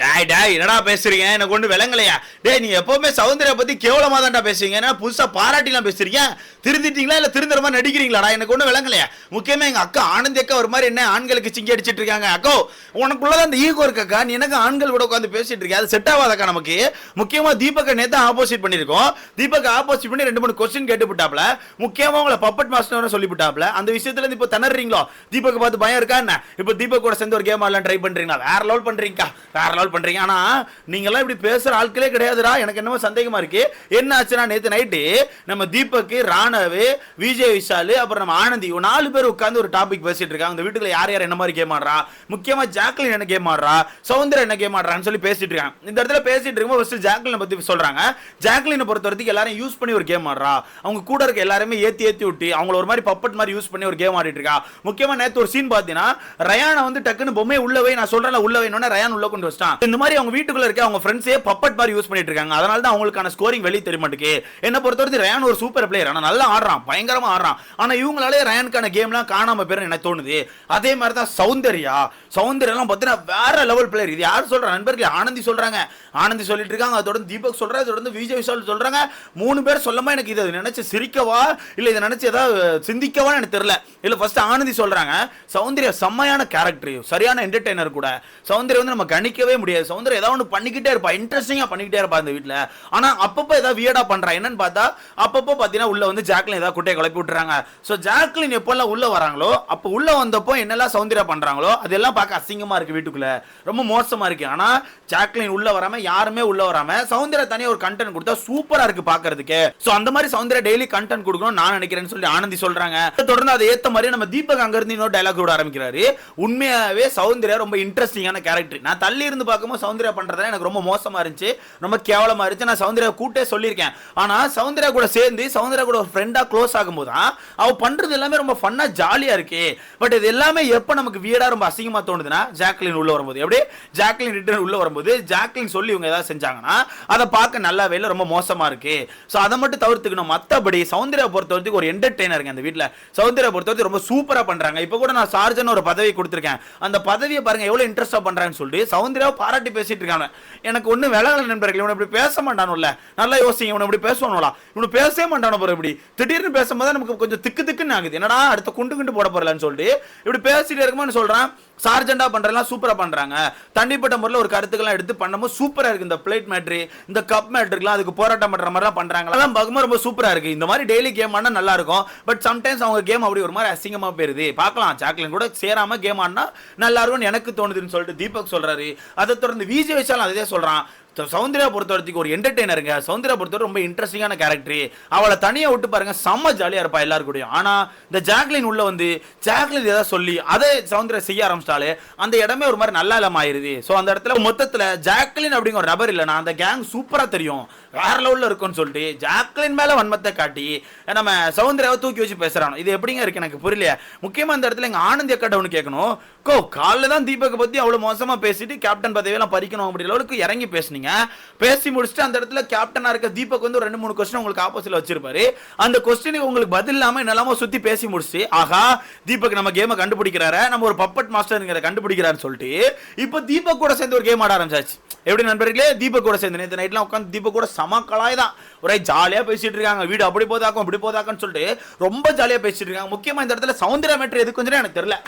டாய் டாய் என்னடா பேசுறீங்க? எனக்கு ஒன்று விளங்கலையா? டேய் நீ எப்பவுமே சௌந்தர்யா பத்தி கேவலமா தான்டா பேசுவீங்க. ஏன்னா புதுசா பாராட்டிலாம் பேசுறீங்க? திருந்திட்டீங்களா இல்ல திருந்துற மாதிரி நடிக்கிறீங்களாடா? எனக்கு ஒண்ணு விளங்கலையா? முக்கியமா எங்க அக்கா ஆனந்தி அக்கா ஒரு மாதிரி என்ன ஆண்களுக்கு சிங்கி அடிச்சிட்டு இருக்காங்க. அக்கோ உனக்குள்ளதான் அந்த ஈகோ இருக்கக்கா நீ எனக்கு ஆண்கள் கூட உட்காந்து பேசிட்டு இருக்க அது செட் ஆகாதக்கா நமக்கு. முக்கியமா தீபக்க நேத்தா ஆப்போசிட் பண்ணிருக்கோம் தீபக் ஆப்போசிட் பண்ணி ரெண்டு மூணு கொஸ்டின் கேட்டு விட்டாப்ல முக்கியமா உங்களை பப்பட் மாஸ்டர் சொல்லி விட்டாப்ல அந்த விஷயத்துல இருந்து இப்போ திணறீங்களோ? தீபக் பார்த்து பயம் இருக்கா என்ன? இப்போ தீபக் கூட சேர்ந்து ஒரு கேம் ஆடலாம் ட்ரை பண்றீங்களா? வேற லெவல் பண்றீங்கக்கா. வேற லெவல் பண்றீங்க. ஆனா நீங்க எல்லாம் இப்படி பேசுற ஆட்களே கிடையாதுடா. எனக்கு என்னமோ சந்தேகமா இருக்கு. என்ன ஆச்சுன்னா நேத்து நைட்டு நம்ம தீபக் ராணவு விஜய் விஷால் அப்புறம் நம்ம ஆனந்தி நாலு பேர் உட்கார்ந்து ஒரு டாபிக் பேசிட்டு இருக்காங்க. அந்த வீட்டுல யார் யார் என்ன மாதிரி கேம் ஆடுறா? முக்கியமா ஜாக்லின் என்ன கேம் ஆடுறா? சௌந்தர்யா என்ன கேம் ஆடுறான்னு சொல்லி பேசிட்டு இருக்காங்க. இந்த இடத்துல பேசிட்டு இருக்கும்போது ஃபர்ஸ்ட் ஜாக்லினை பத்தி சொல்றாங்க. ஜாக்லினை பொறுத்த வரைக்கும் எல்லாரும் யூஸ் பண்ணி ஒரு கேம் ஆடுறா. அவங்க கூட இருக்க எல்லாருமே ஏத்தி ஏத்தி விட்டு அவங்கள ஒரு மாதிரி பப்பட் மாதிரி யூஸ் பண்ணி ஒரு கேம் ஆடிட்டு இருக்கா. முக்கியமா நேத்து ஒரு சீன் பாத்தீங்கன்னா ரயானை வந்து டக்குன்னு பொம்மை உள்ளவே நான் சொல்றேன் உள்ள வைனோட ரயான் உள்ள கொண்டு வச்சிட்டான். இந்த மாதிரி அவங்க வீட்டுக்குள்ள இருக்க அவங்க ஃப்ரெண்ட்ஸே பப்பட் மாதிரி யூஸ் பண்ணிட்டு இருக்காங்க. அதனால தான் அவங்களுக்கான ஸ்கோரிங் வெளியே தெரிய மாட்டேங்குது. என்ன பொறுத்தவரைக்கும் ரயான் ஒரு சூப்பர் பிளேயர் ஆனால் நல்லா ஆடுறான். பயங்கரமா ஆடுறான். ஆனா இவங்களாலே ரயானுக்கான கேம்லாம் காணாம பேர் எனக்கு தோணுது. அதே மாதிரி தான் சௌந்தர்யா. சௌந்தர்யெல்லாம் பார்த்தீங்கன்னா வேற லெவல் பிளேயர் இது யார் சொல்ற? நண்பர்கள் ஆனந்தி சொல்றாங்க. ஆனந்தி சொல்லிட்டு இருக்காங்க. அதோட தீபக் சொல்றாரு. அதோட விஜய் விஷால் சொல்றாங்க. மூணு பேர் சொல்லமா எனக்கு இதை நினைச்சு சிரிக்கவா? இல்லை இதை நினைச்சு ஏதாவது சிந்திக்கவா எனக்கு தெரியல. இல்லை ஃபர்ஸ்ட் ஆனந்தி சொல்றாங்க. சௌந்தர்யா செம்மையான கேரக்டர் சரியான என்டர்டைனர் கூட. சௌந்தர்யா வந்து நம்ம கணிக்கவே முடியும் நம்முடைய சௌந்தர்யா ஏதாவது ஒன்று பண்ணிக்கிட்டே இருப்பா. இன்ட்ரெஸ்டிங்காக பண்ணிக்கிட்டே இருப்பா இந்த வீட்டில் ஆனால் அப்பப்போ ஏதாவது வியடா பண்றா. என்னன்னு பார்த்தா அப்பப்போ பார்த்தீங்கன்னா உள்ள வந்து ஜாக்லின் ஏதாவது குட்டையை கிளப்பி விட்டுறாங்க. ஸோ ஜாக்லின் எப்போல்லாம் உள்ள வராங்களோ அப்போ உள்ள வந்தப்போ என்னெல்லாம் சௌந்தர்யா பண்றாங்களோ அதெல்லாம் பார்க்க அசிங்கமா இருக்கு வீட்டுக்குள்ள. ரொம்ப மோசமா இருக்கு. ஆனா ஜாக்லின் உள்ள வராமல் யாருமே உள்ள வராம சௌந்தர்யா தனியாக ஒரு கண்டென்ட் கொடுத்தா சூப்பரா இருக்கு பார்க்கறதுக்கு. ஸோ அந்த மாதிரி சௌந்தர்யா டெய்லி கண்டென்ட் கொடுக்கணும் நான் நினைக்கிறேன்னு சொல்லி ஆனந்தி சொல்றாங்க. தொடர்ந்து அதை ஏத்த மாதிரி நம்ம தீபக் அங்க இருந்து இன்னொரு டைலாக் விட ஆரம்பிக்கிறாரு. உண்மையாவே சௌந்தர்யா ரொம்ப இன்ட்ரெஸ்டிங்கான கேரக்டர் நான் தள்ளி இருந்து பார்க்கும்போது சௌந்தர்யா பண்றதுல எனக்கு ரொம்ப மோசமா இருந்துச்சு. ரொம்ப கேவலமா இருந்துச்சு. நான் சௌந்தர்யா கூட்டே சொல்லியிருக்கேன். ஆனால் சௌந்தர்யா கூட சேர்ந்து சௌந்தர்யா கூட ஒரு ஃப்ரெண்டா க்ளோஸ் ஆகும்போது தான் அவள் பண்றது எல்லாமே ரொம்ப ஃபன்னாக ஜாலியா இருக்கு. பட் இது எல்லாமே எப்போ நமக்கு வீடாக ரொம்ப அசிங்கமா தோணுதுன்னா ஜாக்லின் உள்ளே வரும்போது. எப்படி ஜாக்லின் ரிட்டர்ன் உள்ள வரும்போது ஜாக்லின் சொல்லி இவங்க ஏதாவது செஞ்சாங்கன்னா அதை பார்க்க நல்லாவே இல்லை ரொம்ப மோசமா இருக்கு. ஸோ அதை மட்டும் தவிர்த்துக்கணும். மற்றபடி சௌந்தர்யா பொறுத்த வரைக்கும் ஒரு என்டர்டெய்னருங்க அந்த வீட்டில் சௌந்தர்யா பொறுத்த வரைக்கும் ரொம்ப சூப்பரா பண்றாங்க. இப்போ கூட நான் சார்ஜன் ஒரு பதவி கொடுத்துருக்கேன். அந்த பதவியை பாருங்க எவ்வளவு இன்ட்ரெஸ்டாக பண்ணுறாங்கன்னு சொல்லிட்டு சௌந்தர்யா பாராட்டி பேசிட்டு இருக்காங்க எனக்கு ஒன்றும் விலகல நண்பர்கள் இவனை இப்படி பேச மாட்டானுல்ல. நல்லா யோசிங்க இவனை இப்படி பேசுவானுங்களா இவனு பேசவே மாட்டானு போற இப்படி. திடீர்னு பேசும்போது நமக்கு கொஞ்சம் திக்கு திக்குன்னு ஆகுது. என்னடா அடுத்த குண்டு குண்டு போட போறலன்னு சொல்லிட்டு இப்படி பேசிட்டு இருக்கமான்னு சொல்றான். சார்ஜெண்டா பண்றதெல்லாம் சூப்பரா பண்றாங்க. தனிப்பட்ட முறையில் ஒரு கருத்துக்கெல்லாம் எடுத்து பண்ணும்போது சூப்பரா இருக்கு. இந்த பிளேட் மேட்ரி இந்த கப் மேட்ருக்குலாம் அதுக்கு போராட்டம் பண்ற மாதிரிலாம் பண்றாங்க அதெல்லாம் பார்க்கும்போது ரொம்ப சூப்பரா இருக்கு. இந்த மாதிரி டெய்லி கேம் ஆனால் நல்லா இருக்கும். பட் சம்டைம்ஸ் அவங்க கேம் அப்படி ஒரு மாதிரி அசிங்கமா போயிருது. பார்க்கலாம். ஜாக்லின் கூட சேராம கேம் ஆடினா நல்லா இருக்கும்னு எனக்கு தோணுதுன்னு சொல்லிட்டு தீபக் சொல்றாரு. அதை தொடர்ந்து விஜய் வச்சாலும் அதே சொல்றான். சௌந்தர்யா பொறுத்த வரைக்கும் ஒரு என்டர்டெய்னருங்க சௌந்தர்யா பொறுத்தவரை ரொம்ப இன்ட்ரெஸ்டிங்கான கேரக்டர் அவளை தனியாக விட்டு பாருங்க செம்ம ஜாலியாக இருப்பா எல்லாரு கூடயும். இந்த ஜாக்லின் உள்ள வந்து ஜாக்லின் ஏதாவது சொல்லி அதை சௌந்தர்யா செய்ய ஆரம்பிச்சிட்டாலே அந்த இடமே ஒரு மாதிரி நல்லா இல்லாம ஆயிருது. ஸோ அந்த இடத்துல மொத்தத்தில் ஜாக்லின் அப்படிங்கிற ஒரு நபர் இல்லைனா அந்த கேங் சூப்பராக தெரியும். வேற லெவலில் இருக்கும்னு சொல்லிட்டு ஜாக்லின் மேலே வன்மத்தை காட்டி நம்ம சௌந்தர்யாவை தூக்கி வச்சு பேசுகிறானோ இது எப்படிங்க இருக்கு எனக்கு புரியல முக்கியமாக இந்த இடத்துல எங்கள் ஆனந்த் அக்காட்ட ஒன்று கேட்கணும் கோ காலைல தான் தீபக்கை பற்றி அவ்வளோ மோசமாக பேசிட்டு கேப்டன் பதவியெல்லாம் பறிக்கணும் அப்படிங்கிற அளவுக்கு இறங்கி பேசுனீங்க. பேசி முடிச்சுட்டு அந்த இடத்துல கேப்டனா இருக்க தீபக் வந்து ஒரு ரெண்டு மூணு கொஸ்டின் உங்களுக்கு ஆப்போசிட்ல வச்சிருப்பாரு. அந்த கொஸ்டினுக்கு உங்களுக்கு பதில் இல்லாம என்னெல்லாமோ சுத்தி பேசி முடிச்சு ஆஹா தீபக் நம்ம கேமை கண்டுபிடிக்கிறாரு. நம்ம ஒரு பப்பட் மாஸ்டர் கண்டுபிடிக்கிறாருன்னு சொல்லிட்டு இப்போ தீபக் கூட சேர்ந்து ஒரு கேம் ஆட ஆரம்பிச்சாச்சு. எப்படி நண்பர்களே? தீபக் கூட சேர்ந்து. நேற்று நைட்லாம் உட்காந்து தீபக் கூட சம கலாய் தான். ஒரே ஜாலியா பேசிட்டு இருக்காங்க. வீடு அப்படி போதாக்கும் அப்படி போதாக்கும்னு சொல்லிட்டு ரொம்ப ஜாலியா பேசிட்டு இருக்காங்க. முக்கியமா இந்த இடத்துல சௌந்தர்யா மேட்ரு எதுக்கு கொஞ்சம் எனக்கு தெரியல.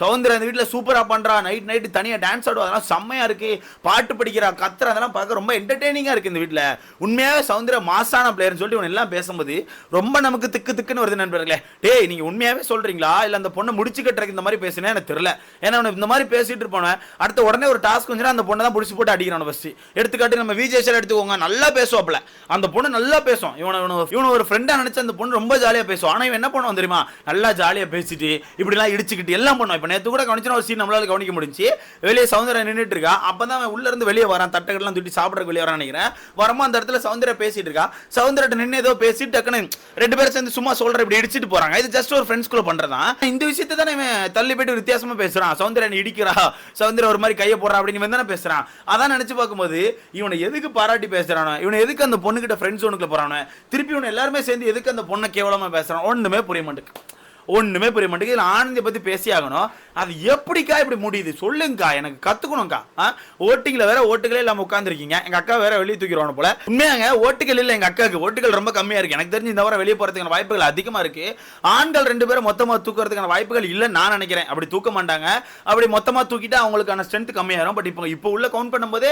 சௌந்தர்யா அந்த வீட்டில் சூப்பராக பண்ணுறா நைட் நைட்டு தனியாக டான்ஸ் ஆடுவா. அதெல்லாம் செம்மையாக இருக்குது பாட்டு படிக்கிறா கத்துற. அதெல்லாம் பார்க்க ரொம்ப என்டர்டெய்னிங்காக இருக்குது இந்த வீட்டில் உண்மையாகவே சௌந்தர்யா மாசான பிளேயர்னு சொல்லிட்டு இவன் எல்லாம் பேசும்போது ரொம்ப நமக்கு திக்கு திக்குன்னு வருது நண்பர்களே. டேய் நீங்கள் உண்மையாகவே சொல்கிறீங்களா இல்லை அந்த பொண்ணை முடிச்சு கட்டுறதுக்கு இந்த மாதிரி பேசுனே எனக்கு தெரியல. ஏன்னா அவனை இந்த மாதிரி பேசிட்டு இருப்பானே. அடுத்த உடனே ஒரு டாஸ்க் வந்துச்சுன்னா அந்த பொண்ணை தான் பிடிச்சி போட்டு அடிக்கிறான் ஃபஸ்ட்டு எடுத்துக்காட்டு நம்ம விஜய் எடுத்துக்கோங்க. நல்லா பேசுவாப்ல அந்த பொண்ணு நல்லா பேசும். இவனை இவனை ஒரு ஃப்ரெண்டாக நினச்சி அந்த பொண்ணு ரொம்ப ஜாலியாக பேசுவான் ஆனால் இவன் என்ன பண்ணுவான் தெரியுமா? நல்லா ஜாலியாக பேசிட்டு இப்படிலாம் இடிச்சுக்கிட்டு எல்லாம் பண்ணுவான். இப்போ நேற்று கூட கவனிச்சுனா ஒரு சீன் நம்மளால கவனிக்க முடிஞ்சு வெளியே சௌந்தர்யா நின்றுட்டு இருக்கா. அப்போ தான் அவன் உள்ளேருந்து வெளியே வரான். தட்டைகள்லாம் தூட்டி சாப்பிட்றதுக்கு வெளியே வரான்னு நினைக்கிறேன். வரமா அந்த இடத்துல சௌந்தர்யா பேசிட்டு இருக்கா. சௌந்தர்யா நின்று ஏதோ பேசிட்டு டக்குன்னு ரெண்டு பேரும் சேர்ந்து சும்மா சொல்கிற இப்படி இடிச்சிட்டு போகிறாங்க இது ஜஸ்ட் ஒரு ஃப்ரெண்ட்ஸ்குள்ள பண்ணுறதான் இந்த விஷயத்தை தானே இவன் தள்ளி போயிட்டு வித்தியாசமா பேசுகிறான் சௌந்தர்யா நீ இடிக்கிறா. சௌந்தர்யா ஒரு மாதிரி கையை போடுறா அப்படின்னு இவன் தானே பேசுகிறான் அதான் நினச்சி பார்க்கும்போது இவனை எதுக்கு பாராட்டி பேசுறானோ இவனை எதுக்கு அந்த பொண்ணுக்கிட்ட ஃப்ரெண்ட்ஸ் ஒன்றுக்குள்ள போறானோ திருப்பி இவனை எல்லாருமே சேர்ந்து எதுக்கு அந்த பொண்ணை கேவலமாக பேசுகிறான் ஒன்றுமே புரிய மாட்டேங்குது. ஒன்றுமே புரிய மாட்டேங்குது. இதுல ஆனந்தியை பற்றி பேசி ஆகணும். அது எப்படிக்கா இப்படி முடியுது? சொல்லுங்கக்கா. எனக்கு கற்றுக்கணும்க்கா ஓட்டிங்கில் வேற ஓட்டுகளே இல்லாமல் உட்காந்துருக்கீங்க எங்கள் அக்கா வேற வெளியே தூக்கிடுவாங்க போல. உண்மையாங்க ஓட்டுகள் இல்லை எங்கள் அக்காவுக்கு. ஓட்டுகள் ரொம்ப கம்மியாக இருக்குது எனக்கு தெரிஞ்சு இந்த வாரம் வெளியே போகிறதுக்கான வாய்ப்புகள் அதிகமாக இருக்குது ஆண்கள் ரெண்டு பேரும் மொத்தமாக தூக்குறதுக்கான வாய்ப்புகள் இல்லைன்னு நான் நினைக்கிறேன். அப்படி தூக்க மாட்டாங்க. அப்படி மொத்தமாக தூக்கிட்டு அவங்களுக்கான ஸ்ட்ரென்த் கம்மியாயிரும். பட் இப்போ இப்போ உள்ள கவுண்ட் பண்ணும்போது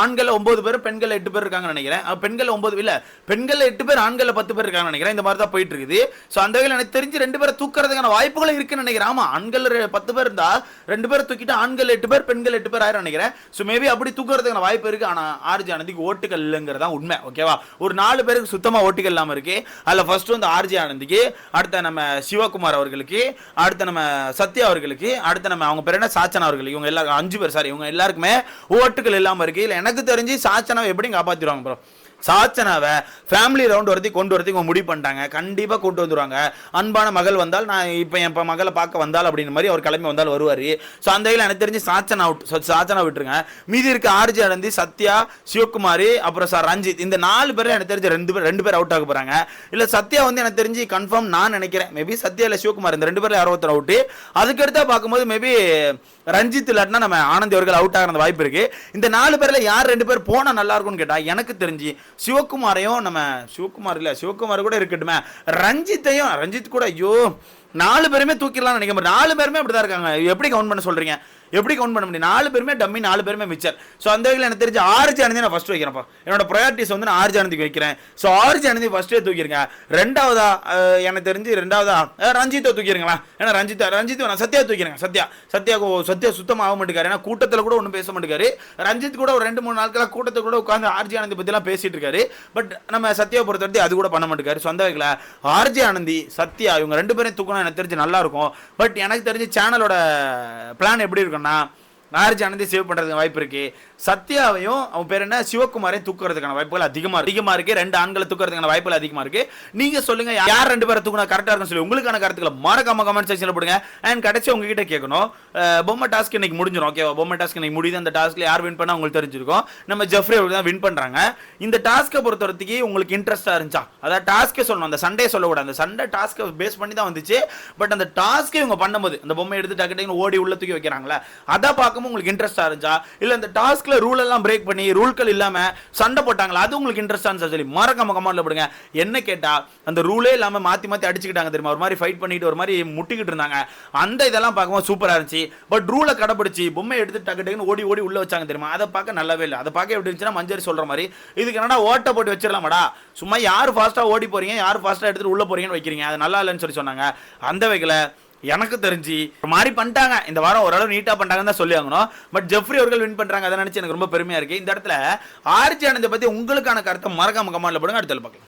ஆண்களில் ஒம்பது பேர் பெண்கள் எட்டு பேர் இருக்காங்கன்னு நினைக்கிறேன். பெண்கள் ஒன்பது இல்லை பெண்கள் எட்டு பேர் ஆண்களில் பத்து பேர் இருக்காங்கன்னு நினைக்கிறேன். இந்த மாதிரி தான் போயிட்டு இருக்குது. ஸோ அந்த வகையில் எனக்கு தெரிஞ்சு ரெண்டு பேரும் தூக்குறதுக்கான வாய்ப்புகள் இருக்குன்னு நினைக்கிறேன். ஆமா ஆண்கள் பத்து பேர் இருந்தா ரெண்டு பேர் தூக்கிட்டு ஆண்கள் எட்டு பேர் பெண்கள் எட்டு பேர் ஆயிரம் நினைக்கிறேன். ஸோ மேபி அப்படி தூக்குறதுக்கான வாய்ப்பு இருக்கு. ஆனா ஆர்ஜி ஆனந்திக்கு ஓட்டுகள் இல்லைங்கிறதா உண்மை. ஓகேவா ஒரு நாலு பேருக்கு சுத்தமா ஓட்டுகள் இல்லாம இருக்கு. அதுல ஃபர்ஸ்ட் வந்து ஆர்ஜி ஆனந்திக்கு அடுத்த நம்ம சிவகுமார் அவர்களுக்கு அடுத்த நம்ம சத்யா அவர்களுக்கு அடுத்த நம்ம அவங்க பேர் என்ன? சாச்சனா அவர்களுக்கு இவங்க எல்லாரும் அஞ்சு பேர் சாரி இவங்க எல்லாருக்குமே ஓட்டுகள் இல்லாம இருக்கு. இல்ல எனக்கு தெரிஞ்சு சாச்சனாவை எப்படி காப்பாத்திடுவாங்க ப்ரோ சாச்சனாவை ஃபேமிலி ரவுண்ட் வரத்தி கொண்டு வரத்துக்கு இவங்க முடிவு பண்ணிட்டாங்க. கண்டிப்பாக கொண்டு வந்துருவாங்க. அன்பான மகள் வந்தால் நான் இப்போ என் மகளை பார்க்க வந்தால் அப்படின்னு மாதிரி அவர் கிளம்பி வந்தால் வருவார். ஸோ அந்த வகையில் எனக்கு தெரிஞ்சு சாச்சனா அவுட் சாச்சனா விட்டுருங்க. மீதி இருக்க ஆர்ஜி அடந்தி சத்யா சிவகுமாரி அப்புறம் சார் ரஞ்சித். இந்த நாலு பேரும் எனக்கு தெரிஞ்சு ரெண்டு பேர் ரெண்டு பேர் அவுட் ஆக போகிறாங்க இல்லை சத்யா வந்து எனக்கு தெரிஞ்சு கன்ஃபார்ம் நான் நினைக்கிறேன். மேபி சத்யா இல்லை சிவகுமார் இந்த ரெண்டு பேரில் யாரோ ஒருத்தர் அவுட்டு அதுக்கடுத்தா பார்க்கும்போது மேபி ரஞ்சித் இல்லாட்டினா நம்ம ஆனந்த் அவர்கள் அவுட் ஆகிற வாய்ப்பு இருக்கு. இந்த நாலு பேர்ல யார் ரெண்டு பேர் போனா நல்லா இருக்கும்னு கேட்டா எனக்கு தெரிஞ்சு சிவகுமாரையும் நம்ம சிவகுமார் இல்ல சிவகுமார் கூட இருக்கட்டுமே. ரஞ்சித்தையும் ரஞ்சித் கூட ஐயோ நாலு பேருமே தூக்கிடலாம் நினைக்கிறேன் நாலு பேருமே அப்படிதான் இருக்காங்க. எப்படி கவுண்ட் பண்ண சொல்றீங்க? எப்படி கவுண்ட் பண்ண முடியும்? நாலு பேருமே டம்மி நாலு பேருமே மிச்சர் ஸோ அந்த வகையில் எனக்கு தெரிஞ்சு ஆர்ஜி ஆனந்தி நான் ஃபர்ஸ்ட் வைக்கிறேன்ப்பா. என்னோட ப்ரையாரிட்டிஸ் வந்து நான் ஆர்ஜி ஆனந்திக்கு வைக்கிறேன். ஸோ ஆர்ஜி ஆனந்தி ஃபஸ்ட்டே தூக்கிருங்க. ரெண்டாவதா எனக்கு தெரிஞ்சு ரெண்டாவதா ரஞ்சித்தை தூக்கிருங்களா ஏன்னா ரஞ்சித் ரஞ்சித் நான் சத்யா தூக்கிறேன் சத்யா. சத்யா கோ- சத்யா சுத்தமாக ஆக மாட்டேங்காரு. ஏன்னா கூட்டத்தில் கூட ஒன்றும் பேச மாட்டேங்காரு. ரஞ்சித் கூட ஒரு ரெண்டு மூணு நாட்களாக கூட்டத்தில் கூட உட்காந்து ஆர்ஜி ஆனந்தி பற்றிலாம் பேசிட்டு இருக்காரு. பட் நம்ம சத்யாவை பொறுத்த வரைக்கும் அது கூட பண்ண மாட்டேங்காரு. சொந்த வகையில் ஆர்ஜி ஆனந்தி சத்யா இவங்க ரெண்டு பேரும் தூக்கணும் எனக்கு தெரிஞ்சு நல்லா இருக்கும் பட் எனக்கு தெரிஞ்சு சேனலோட பிளான் எப்படி இருக்குன்னா நார்ஜி ஆனந்தி சேவ் பண்ணுறதுக்கு வாய்ப்பு இருக்கு. சத்யாவையும் அவன் பேர் என்ன? சிவகுமாரையும் தூக்குறதுக்கான வாய்ப்புகள் அதிகமாக அதிகமாக இருக்கு. ரெண்டு ஆண்களை தூக்குறதுக்கான வாய்ப்புகள் அதிகமாக இருக்கு. நீங்க சொல்லுங்க யார் ரெண்டு பேரை தூக்குனா கரெக்டாக இருக்குன்னு சொல்லி உங்களுக்கான கருத்துக்களை மறக்காம கமெண்ட் செக்ஷனில் போடுங்க. அண்ட் கடைசி உங்ககிட்ட கேட்கணும். பொம்மை டாஸ்க் இன்னைக்கு முடிஞ்சிடும் ஓகேவா பொம்மை டாஸ்க் இன்னைக்கு முடியுது. அந்த டாஸ்க்ல யார் வின் பண்ணா உங்களுக்கு தெரிஞ்சிருக்கும். நம்ம ஜெஃப்ரி அவர்கள் தான் வின் பண்ணுறாங்க இந்த டாஸ்க்கை பொறுத்த வரைக்கும் உங்களுக்கு இன்ட்ரெஸ்ட்டாக இருந்துச்சா? அதாவது டாஸ்க்கே சொல்லணும். அந்த சண்டே சொல்லக்கூடாது. அந்த சண்டே டாஸ்க்கை பேஸ் பண்ணி தான் வந்துச்சு. பட் அந்த டாஸ்க்கே இவங்க பண்ணும்போது அந்த பொம்மை எடுத்து டக்கு டக்குன்னு ஓடி உள்ள தூக்கி வைக்கிறாங்களே அதை பார்க்க பார்க்கும்போது உங்களுக்கு இன்ட்ரெஸ்டா இருந்துச்சா இல்லை இந்த டாஸ்க்கில் ரூல் எல்லாம் பிரேக் பண்ணி ரூல்கள் இல்லாமல் சண்டை போட்டாங்களா அது உங்களுக்கு இன்ட்ரெஸ்டாக இருந்துச்சா சொல்லி மறக்காம கமெண்ட்ல போடுங்க. என்ன கேட்டால் அந்த ரூலே இல்லாமல் மாற்றி மாற்றி அடிச்சுக்கிட்டாங்க தெரியுமா? ஒரு மாதிரி ஃபைட் பண்ணிட்டு ஒரு மாதிரி முட்டிக்கிட்டு இருந்தாங்க. அந்த இதெல்லாம் பார்க்கும்போது சூப்பராக இருந்துச்சு. பட் ரூலை கடைப்பிடிச்சி பொம்மை எடுத்து டக்கு டக்குன்னு ஓடி ஓடி உள்ளே வச்சாங்க தெரியுமா? அதை பார்க்க நல்லாவே இல்லை. அதை பார்க்க எப்படி இருந்துச்சுன்னா மஞ்சரி சொல்கிற மாதிரி இதுக்கு என்னடா ஓட்டை போட்டு வச்சிடலாமாடா? சும்மா யார் ஃபாஸ்ட்டாக ஓடி போகிறீங்க யார் ஃபாஸ்ட்டாக எடுத்துகிட்டு உள்ளே போறீங்கன்னு வைக்கிறீங்க. அது நல்லா இல்லைன்னு சொல்லி சொன்னாங்க. அந்த வகையில் எனக்கு தெரிஞ்சு ஒரு மாதிரி பண்ணிட்டாங்க. இந்த வாரம் ஓரளவு நீட்டா பண்ணிட்டாங்கன்னு தான் சொல்லி ஆகணும் பட் ஜெஃப்ரி அவர்கள் வின் பண்றாங்க அதை நினைச்சு எனக்கு ரொம்ப பெருமையா இருக்கு. இந்த இடத்துல ஆர்ஜி ஆனந்தை பத்தி உங்களுக்கான கருத்தை மறக்காம கமெண்ட்ல போடுங்க. அடுத்த பார்க்கலாம்.